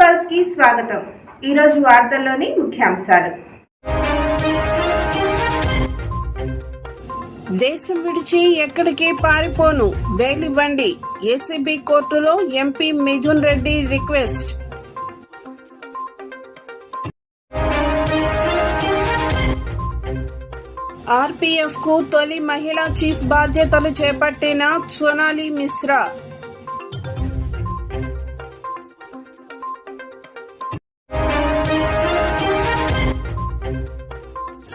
పల్స్కి స్వాగతం. ఈరోజు వార్తల్లోని ముఖ్యాంశాలు. దేశం విడిచి ఎక్కడికి పారిపోను? బెయిలివ్వండి ఏసీబీ కోర్టులో ఎంపీ మిథున్ రెడ్డి రిక్వెస్ట్. ఆర్పీఎఫ్కు తొలి మహిళా చీఫ్ బాధ్యతలు చేపట్టిన సోనాలి మిశ్రా.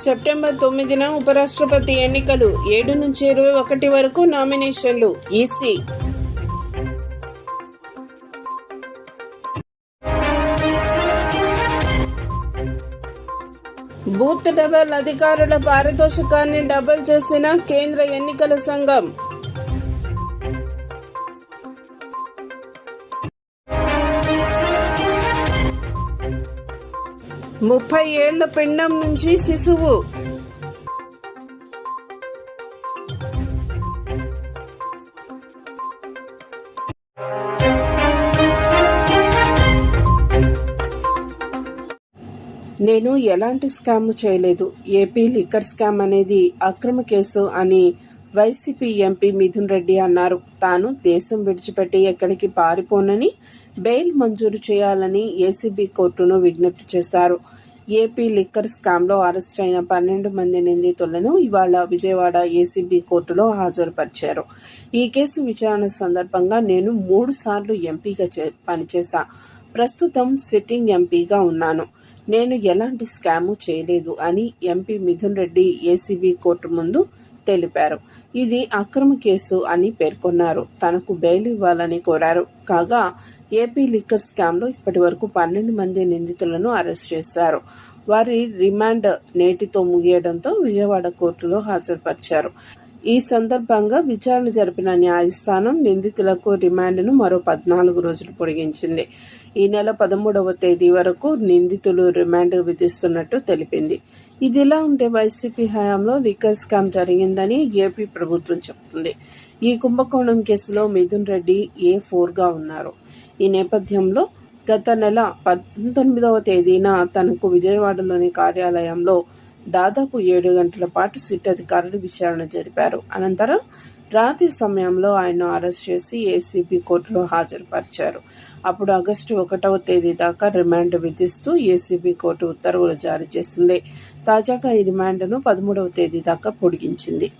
సెప్టెంబర్ తొమ్మిదిన ఉపరాష్ట్రపతి ఎన్నికలు ఏడు నుంచి ఇరవై ఒకటి వరకు నామినేషన్లు ఈసీ. బూత్ డబల్ అధికారుల పారితోషికాన్ని డబల్ చేసిన కేంద్ర ఎన్నికల సంఘం ముప్పై ఏళ్ళ పిండం నుంచి శిశువు. నేను ఎలాంటి స్కామ్ చేయలేదు. ఏపీ లిక్కర్ స్కామ్ అనేది అక్రమ కేసు అని వైసీపీ ఎంపీ మిథున్ రెడ్డి అన్నారు. తాను దేశం విడిచిపెట్టి ఎక్కడికి పారిపోనని బెయిల్ మంజూరు చేయాలని ఏసీబీ కోర్టును విజ్ఞప్తి చేశారు. ఏపీ లిక్కర్ స్కామ్లో అరెస్ట్ అయిన పన్నెండు మంది నిందితులను ఇవాళ విజయవాడ ఏసీబీ కోర్టులో హాజరుపరిచారు. ఈ కేసు విచారణ సందర్భంగా నేను మూడు సార్లు ఎంపీగా చే- పనిచేశా. ప్రస్తుతం సిట్టింగ్ ఎంపీగా ఉన్నాను. నేను ఎలాంటి స్కాము చేయలేదు అని MP Mithun Reddy ACB court ముందు తెలిపారు. ఇది అక్రమ కేసు అని పేర్కొన్నారు. తనకు బెయిల్ ఇవ్వాలని కోరారు. కాగా ఏపీ లిక్కర్ స్కామ్లో ఇప్పటి వరకు పన్నెండు మంది నిందితులను అరెస్ట్ చేశారు. వారి రిమాండ్ నేటితో ముగియడంతో విజయవాడ కోర్టులో హాజరుపరిచారు. ఈ సందర్భంగా విచారణ జరిపిన న్యాయస్థానం నిందితులకు రిమాండ్ను మరో పద్నాలుగు రోజులు పొడిగించింది. ఈ నెల పదమూడవ తేదీ వరకు నిందితులు రిమాండ్ విధిస్తున్నట్టు తెలిపింది. ఇదిలా ఉంటే వైసీపీ హయాంలో లిక్కర్ స్కామ్ జరిగిందని ఏపీ ప్రభుత్వం చెబుతుంది. ఈ కుంభకోణం కేసులో మిథున్ రెడ్డి ఏ ఫోర్గా ఉన్నారు? ఈ నేపథ్యంలో గత నెల పంతొమ్మిదవ తేదీన తనకు విజయవాడలోని కార్యాలయంలో దాదాపు ఏడు గంటల పాటు సిట్ అధికారులు విచారణ జరిపారు. అనంతరం రాత్రి సమయంలో ఆయన అరెస్ట్ చేసి ఏసీబీ కోర్టులో హాజరుపరిచారు. అప్పుడు ఆగస్టు ఒకటవ తేదీ దాకా రిమాండ్ విధిస్తూ ఏసీబీ కోర్టు ఉత్తర్వులు జారీ చేసింది. తాజాగా ఈ రిమాండ్ను పదమూడవ తేదీ దాకా పొడిగించింది.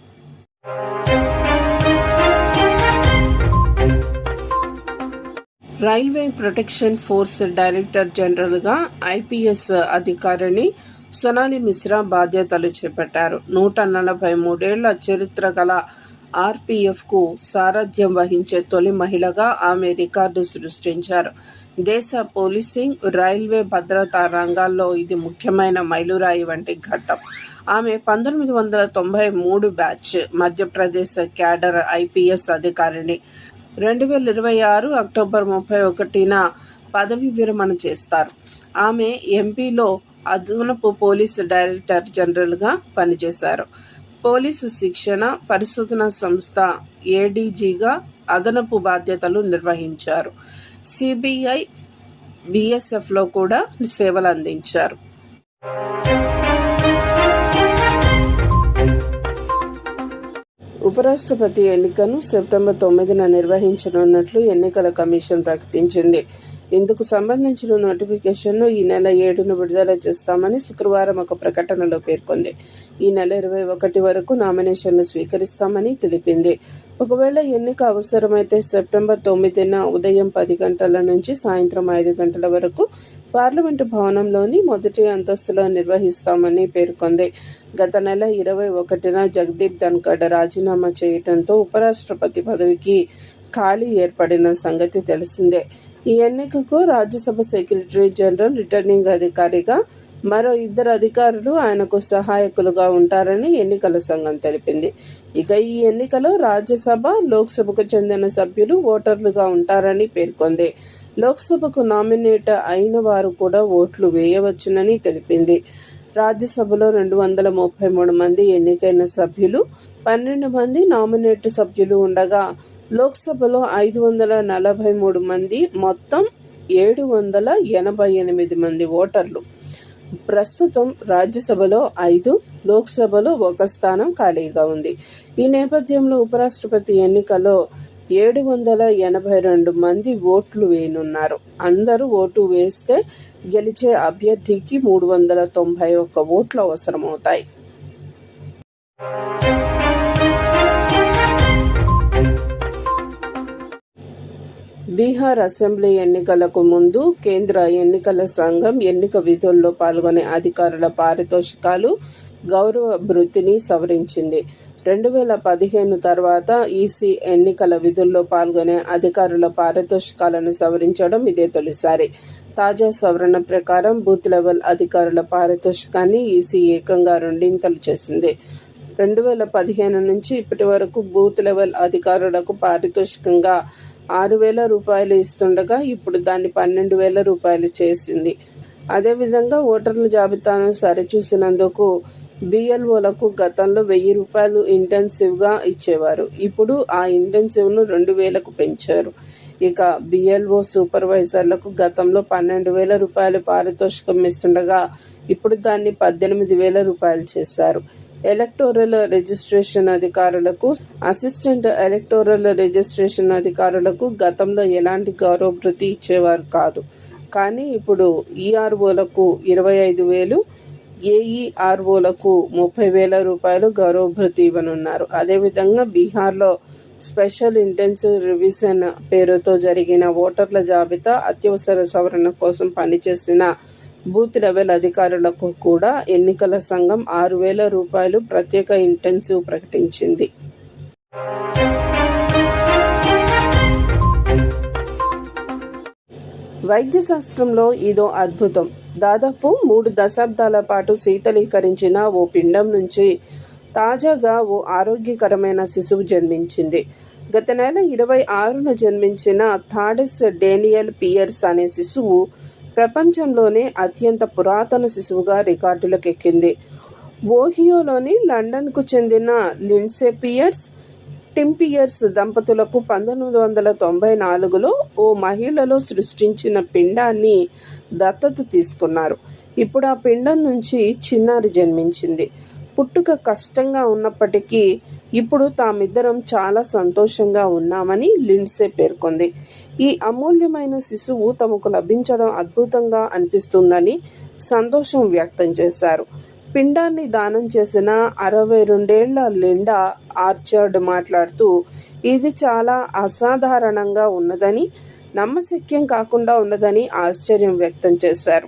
రైల్వే ప్రొటెక్షన్ ఫోర్స్ డైరెక్టర్ జనరల్గా ఐపీఎస్ అధికారిని సొనాలి మిశ్రా బాధ్యతలు చేపట్టారు. నూట నలభై మూడేళ్ళ చరిత్ర గల ఆర్పీఎఫ్కు సారథ్యం వహించే తొలి మహిళగా ఆమె రికార్డు సృష్టించారు. దేశ పోలీసింగ్ రైల్వే భద్రతా రంగాల్లో ఇది ముఖ్యమైన మైలురాయి వంటి ఘట్టం. ఆమె పంతొమ్మిది వందల తొంభై మూడు బ్యాచ్ మధ్యప్రదేశ్ క్యాడర్ ఐపీఎస్ అధికారిని. రెండు వేల ఇరవై ఆరు అక్టోబర్ ముప్పై ఒకటిన పదవి విరమణ చేస్తారు. ఆమె ఎంపీలో అదనపు పోలీసు డైరెక్టర్ జనరల్గా పనిచేశారు. పోలీసు శిక్షణ పరిశోధన సంస్థ ఏడీజీగా అదనపు బాధ్యతలు నిర్వహించారు. సిబిఐ బీఎస్ఎఫ్లో కూడా సేవలు అందించారు. ఉపరాష్ట్రపతి ఎన్నికను సెప్టెంబర్ తొమ్మిదిన నిర్వహించనున్నట్లు ఎన్నికల కమిషన్ ప్రకటించింది. ఇందుకు సంబంధించిన నోటిఫికేషన్ను ఈ నెల ఏడున విడుదల చేస్తామని శుక్రవారం ఒక ప్రకటనలో పేర్కొంది. ఈ నెల ఇరవై ఒకటి వరకు నామినేషన్లు స్వీకరిస్తామని తెలిపింది. ఒకవేళ ఎన్నిక అవసరమైతే సెప్టెంబర్ తొమ్మిదిన ఉదయం పది గంటల నుంచి సాయంత్రం ఐదు గంటల వరకు పార్లమెంటు భవనంలోని మొదటి అంతస్తులో నిర్వహిస్తామని పేర్కొంది. గత నెల ఇరవై ఒకటిన జగదీప్ ధన్కడ్ రాజీనామా చేయడంతో ఉపరాష్ట్రపతి పదవికి ఖాళీ ఏర్పడిన సంగతి తెలిసిందే. ఈ ఎన్నికకు రాజ్యసభ సెక్రటరీ జనరల్ రిటర్నింగ్ అధికారిగా మరో ఇద్దరు అధికారులు ఆయనకు సహాయకులుగా ఉంటారని ఎన్నికల సంఘం తెలిపింది. ఇక ఈ ఎన్నికలో రాజ్యసభ లోక్సభకు చెందిన సభ్యులు ఓటర్లుగా ఉంటారని పేర్కొంది. లోక్సభకు నామినేట్ అయిన వారు కూడా ఓట్లు వేయవచ్చునని తెలిపింది. రాజ్యసభలో రెండు వందల ముప్పై మూడు మంది ఎన్నికైన సభ్యులు పన్నెండు మంది నామినేట్ సభ్యులు ఉండగా లోక్సభలో ఐదు వందల నలభై మూడు మంది మొత్తం ఏడు వందల ఎనభై ఎనిమిది మంది ఓటర్లు. ప్రస్తుతం రాజ్యసభలో ఐదు లోక్సభలో ఒక స్థానం ఖాళీగా ఉంది. ఈ నేపథ్యంలో ఉపరాష్ట్రపతి ఎన్నికలో ఏడు వందల ఎనభై రెండు మంది ఓట్లు వేయనున్నారు. అందరూ ఓటు వేస్తే గెలిచే అభ్యర్థికి మూడు వందల తొంభై ఒక్క ఓట్లు అవసరమవుతాయి. బీహార్ అసెంబ్లీ ఎన్నికలకు ముందు కేంద్ర ఎన్నికల సంఘం ఎన్నిక విధుల్లో పాల్గొనే అధికారుల పారితోషికాలు గౌరవ భృతిని సవరించింది. రెండు వేల పదిహేను తర్వాత ఈసీ ఎన్నికల విధుల్లో పాల్గొనే అధికారుల పారితోషికాలను సవరించడం ఇదే తొలిసారి. తాజా సవరణ ప్రకారం బూత్ లెవెల్ అధికారుల పారితోషికాన్ని ఈసీ ఏకంగా రెండింతలు చేసింది. రెండు వేల పదిహేను నుంచి ఇప్పటి వరకు బూత్ లెవెల్ అధికారులకు పారితోషికంగా ఆరు వేల రూపాయలు ఇస్తుండగా ఇప్పుడు దాన్ని పన్నెండు వేల రూపాయలు చేసింది. అదేవిధంగా ఓటర్ల జాబితాను సరిచూసినందుకు బిఎల్ఓలకు గతంలో వెయ్యి రూపాయలు ఇంటెన్సివ్గా ఇచ్చేవారు. ఇప్పుడు ఆ ఇంటెన్సివ్ను రెండు వేలకు పెంచారు. ఇక బిఎల్ఓ సూపర్వైజర్లకు గతంలో పన్నెండు వేల రూపాయలు పారితోషికం ఇస్తుండగా ఇప్పుడు దాన్ని పద్దెనిమిది వేల రూపాయలు చేశారు. ఎలక్టోరల్ రిజిస్ట్రేషన్ అధికారులకు అసిస్టెంట్ ఎలక్టోరల్ రిజిస్ట్రేషన్ అధికారులకు గతంలో ఎలాంటి గౌరవభృతి ఇచ్చేవారు కాదు. కానీ ఇప్పుడు ఈఆర్ఓలకు ఇరవై ఐదు వేలు ఏఈఆర్ఓలకు ముప్పై వేల రూపాయలు గౌరవభృతి ఇవ్వనున్నారు. అదేవిధంగా బీహార్లో స్పెషల్ ఇంటెన్సివ్ రివిజన్ పేరుతో జరిగిన ఓటర్ల జాబితా అత్యవసర సవరణ కోసం పనిచేసిన బూత్ లెవెల్ అధికారులకు కూడా ఎన్నికల సంఘం ఆరు వేల రూపాయలు ప్రత్యేక ఇంటెన్సివ్ ప్రకటించింది. వైద్య శాస్త్రంలో ఇదో అద్భుతం. దాదాపు మూడు దశాబ్దాల పాటు శీతలీకరించిన ఓ పిండం నుంచి తాజాగా ఓ ఆరోగ్యకరమైన శిశువు జన్మించింది. గత నెల ఇరవై ఆరున జన్మించిన థాడెస్ డేనియల్ పియర్స్ అనే శిశువు ప్రపంచంలోనే అత్యంత పురాతన శిశువుగా రికార్డులకు ఎక్కింది ఓహియోలోని లండన్కు చెందిన లిండ్సే పియర్స్ టింపియర్స్ దంపతులకు పంతొమ్మిది వందల తొంభై నాలుగులో ఓ మహిళలో సృష్టించిన పిండాన్ని దత్తత తీసుకున్నారు. ఇప్పుడు ఆ పిండం నుంచి చిన్నారి జన్మించింది. పుట్టుక కష్టంగా ఉన్నప్పటికీ ఇప్పుడు తామిద్దరం చాలా సంతోషంగా ఉన్నామని లిండ్సే పేర్కొంది. ఈ అమూల్యమైన శిశువు తమకు లభించడం అద్భుతంగా అనిపిస్తుందని సంతోషం వ్యక్తం చేశారు. పిండాన్ని దానం చేసిన అరవై రెండేళ్ళ లిండా ఆర్చర్డ్ మాట్లాడుతూ ఇది చాలా అసాధారణంగా ఉన్నదని నమ్మశక్యం కాకుండా ఉన్నదని ఆశ్చర్యం వ్యక్తం చేశారు.